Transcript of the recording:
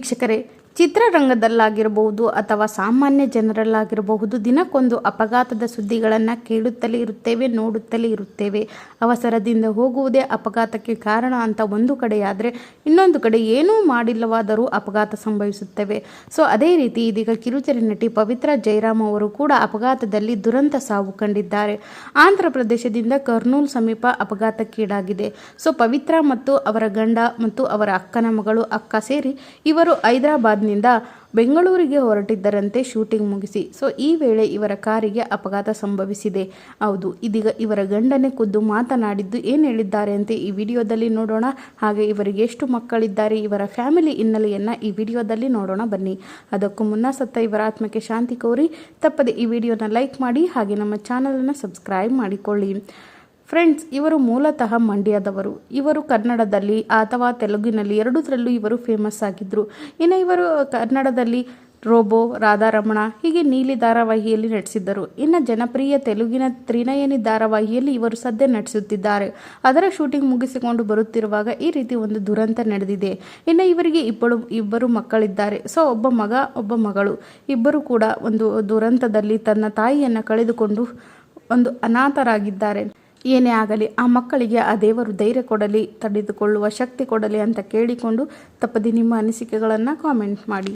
ವೀಕ್ಷಕರೇ ಚಿತ್ರರಂಗದಲ್ಲಾಗಿರಬಹುದು ಅಥವಾ ಸಾಮಾನ್ಯ ಜನರಲ್ಲಾಗಿರಬಹುದು, ದಿನಕ್ಕೊಂದು ಅಪಘಾತದ ಸುದ್ದಿಗಳನ್ನು ಕೇಳುತ್ತಲೇ ಇರುತ್ತೇವೆ, ನೋಡುತ್ತಲೇ ಇರುತ್ತೇವೆ. ಅವಸರದಿಂದ ಹೋಗುವುದೇ ಅಪಘಾತಕ್ಕೆ ಕಾರಣ ಅಂತ ಒಂದು ಕಡೆಯಾದರೆ, ಇನ್ನೊಂದು ಕಡೆ ಏನೂ ಮಾಡಿಲ್ಲವಾದರೂ ಅಪಘಾತ ಸಂಭವಿಸುತ್ತವೆ. ಸೊ ಅದೇ ರೀತಿ ಇದೀಗ ಕಿರುತೆರೆ ನಟಿ ಪವಿತ್ರ ಜಯರಾಮ್ ಅವರು ಕೂಡ ಅಪಘಾತದಲ್ಲಿ ದುರಂತ ಸಾವು ಕಂಡಿದ್ದಾರೆ. ಆಂಧ್ರ ಪ್ರದೇಶದಿಂದ ಕರ್ನೂಲ್ ಸಮೀಪ ಅಪಘಾತಕ್ಕೀಡಾಗಿದೆ. ಸೊ ಪವಿತ್ರ ಮತ್ತು ಅವರ ಗಂಡ ಮತ್ತು ಅವರ ಅಕ್ಕನ ಮಗಳು ಅಕ್ಕ ಸೇರಿ ಇವರು ಹೈದರಾಬಾದ್ನಿಂದ ಬೆಂಗಳೂರಿಗೆ ಹೊರಟಿದ್ದರಂತೆ ಶೂಟಿಂಗ್ ಮುಗಿಸಿ. ಸೊ, ಈ ವೇಳೆ ಇವರ ಕಾರಿಗೆ ಅಪಘಾತ ಸಂಭವಿಸಿದೆ. ಹೌದು, ಇದೀಗ ಇವರ ಗಂಡನೇ ಖುದ್ದು ಮಾತನಾಡಿದ್ದು ಏನು ಹೇಳಿದ್ದಾರೆ ಅಂತ ಈ ವಿಡಿಯೋದಲ್ಲಿ ನೋಡೋಣ. ಹಾಗೆ ಇವರಿಗೆ ಎಷ್ಟು ಮಕ್ಕಳಿದ್ದಾರೆ, ಇವರ ಫ್ಯಾಮಿಲಿ ಹಿನ್ನೆಲೆಯನ್ನು ಈ ವಿಡಿಯೋದಲ್ಲಿ ನೋಡೋಣ. ಬನ್ನಿ. ಅದಕ್ಕೂ ಮುನ್ನ ಸತ್ತ ಇವರ ಆತ್ಮಕ್ಕೆ ಶಾಂತಿ ಕೋರಿ ತಪ್ಪದೆ ಈ ವಿಡಿಯೋನ ಲೈಕ್ ಮಾಡಿ ಹಾಗೆ ನಮ್ಮ ಚಾನಲನ್ನು ಸಬ್ಸ್ಕ್ರೈಬ್ ಮಾಡಿಕೊಳ್ಳಿ. ಫ್ರೆಂಡ್ಸ್, ಇವರು ಮೂಲತಃ ಮಂಡ್ಯದವರು. ಇವರು ಕನ್ನಡದಲ್ಲಿ ಅಥವಾ ತೆಲುಗಿನಲ್ಲಿ ಎರಡುದರಲ್ಲೂ ಇವರು ಫೇಮಸ್ ಆಗಿದ್ದರು ಇನ್ನು ಇವರು ಕನ್ನಡದಲ್ಲಿ ರೋಬೋ, ರಾಧಾರಮಣ, ಹೀಗೆ ನೀಲಿ ಧಾರಾವಾಹಿಯಲ್ಲಿ ನಟಿಸಿದ್ದರು. ಇನ್ನು ಜನಪ್ರಿಯ ತೆಲುಗಿನ ತ್ರಿನಯನಿ ಧಾರಾವಾಹಿಯಲ್ಲಿ ಇವರು ಸದ್ಯ ನಟಿಸುತ್ತಿದ್ದಾರೆ. ಅದರ ಶೂಟಿಂಗ್ ಮುಗಿಸಿಕೊಂಡು ಬರುತ್ತಿರುವಾಗ ಈ ರೀತಿ ಒಂದು ದುರಂತ ನಡೆದಿದೆ. ಇನ್ನು ಇವರಿಗೆ ಇಬ್ಬರು ಇಬ್ಬರು ಮಕ್ಕಳಿದ್ದಾರೆ. ಸೊ ಒಬ್ಬ ಮಗ, ಒಬ್ಬ ಮಗಳು. ಇಬ್ಬರು ಕೂಡ ಒಂದು ದುರಂತದಲ್ಲಿ ತನ್ನ ತಾಯಿಯನ್ನು ಕಳೆದುಕೊಂಡು ಒಂದು ಅನಾಥರಾಗಿದ್ದಾರೆ. ಏನೇ ಆಗಲಿ ಆ ಮಕ್ಕಳಿಗೆ ಆ ದೇವರು ಧೈರ್ಯ ಕೊಡಲಿ, ತಡೆದುಕೊಳ್ಳುವ ಶಕ್ತಿ ಕೊಡಲಿ ಅಂತ ಕೇಳಿಕೊಂಡು ತಪ್ಪದೆ ನಿಮ್ಮ ಅನಿಸಿಕೆಗಳನ್ನು ಕಾಮೆಂಟ್ ಮಾಡಿ.